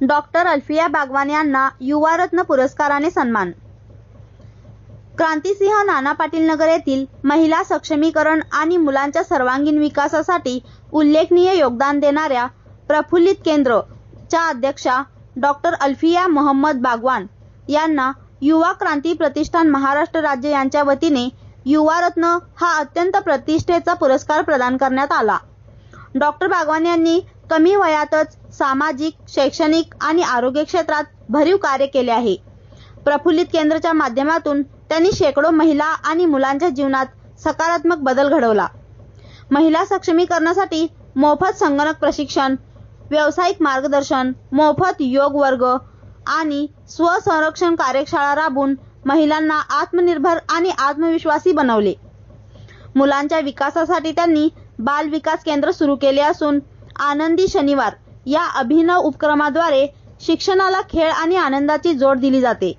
Doctor Alfiya Bagwan यांना युवारत्न पुरस्काराने सन्मान. क्रांतीसिंह नाना पाटील नगर येथील महिला सक्षमीकरण आणि मुलांच्या सर्वांगीण विकासासाठी उल्लेखनीय योगदान देणाऱ्या प्रफुल्लित केंद्र च्या अध्यक्षा डॉक्टर अल्फिया मोहम्मद बागवान यांना युवा क्रांती प्रतिष्ठान महाराष्ट्र राज्य यांच्या वतीने युवारत्न हा अत्यंत प्रतिष्ठेचा पुरस्कार प्रदान करण्यात आला. डॉक्टर बागवान यांनी कमी वयातच सामाजिक शैक्षणिक आणि आरोग्य क्षेत्रात भरीव कार्य केले आहे. प्रफुल्लित केंद्रच्या माध्यमातून त्यांनी शेकडो महिला आणि मुलांच्या जीवनात सकारात्मक बदल घडवला. महिला सक्षमीकरणासाठी मोफत संगणक प्रशिक्षण व्यावसायिक मार्गदर्शन मोफत योग वर्ग आणि स्वसंरक्षण कार्यशाळा राबवून महिलांना आत्मनिर्भर आणि आत्मविश्वासी बनवले. मुलांच्या विकासासाठी त्यांनी बाल विकास केंद्र सुरू केले असून आनंदी शनिवार या अभिनव उपक्रमाद्वारे शिक्षणाला खेळ आणि आनंदाची जोड दिली जाते.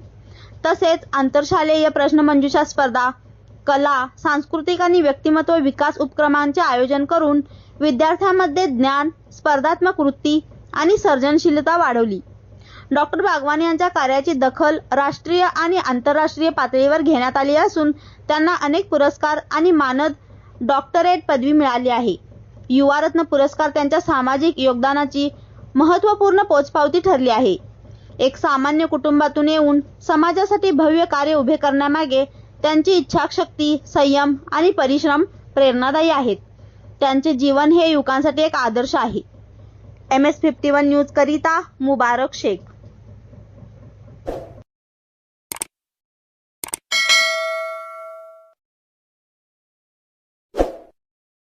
तसेच आंतरशालेय प्रश्नमंजुषा स्पर्धा कला सांस्कृतिक आणि व्यक्तिमत्व विकास उपक्रमांचे आयोजन करून विद्यार्थ्यांमध्ये ज्ञान स्पर्धात्मक वृत्ती आणि सर्जनशीलता वाढवली. डॉक्टर बागवान यांच्या कार्याची दखल राष्ट्रीय आणि आंतरराष्ट्रीय पातळीवर घेण्यात आली असून त्यांना अनेक पुरस्कार आणि मानद डॉक्टरेट पदवी मिळाली आहे. युवारत्न पुरस्कार त्यांच्या सामाजिक योगदानाची महत्त्वपूर्ण पोचपावती ठरली आहे. एक सामान्य कुटुंबातून येऊन समाजासाठी भव्य कार्य उभे करण्यामागे त्यांची इच्छाशक्ती संयम आणि परिश्रम प्रेरणादायी आहेत. त्यांचे जीवन हे युवकांसाठी एक आदर्श आहे. M S fifty one news करिता मुबारक शेख.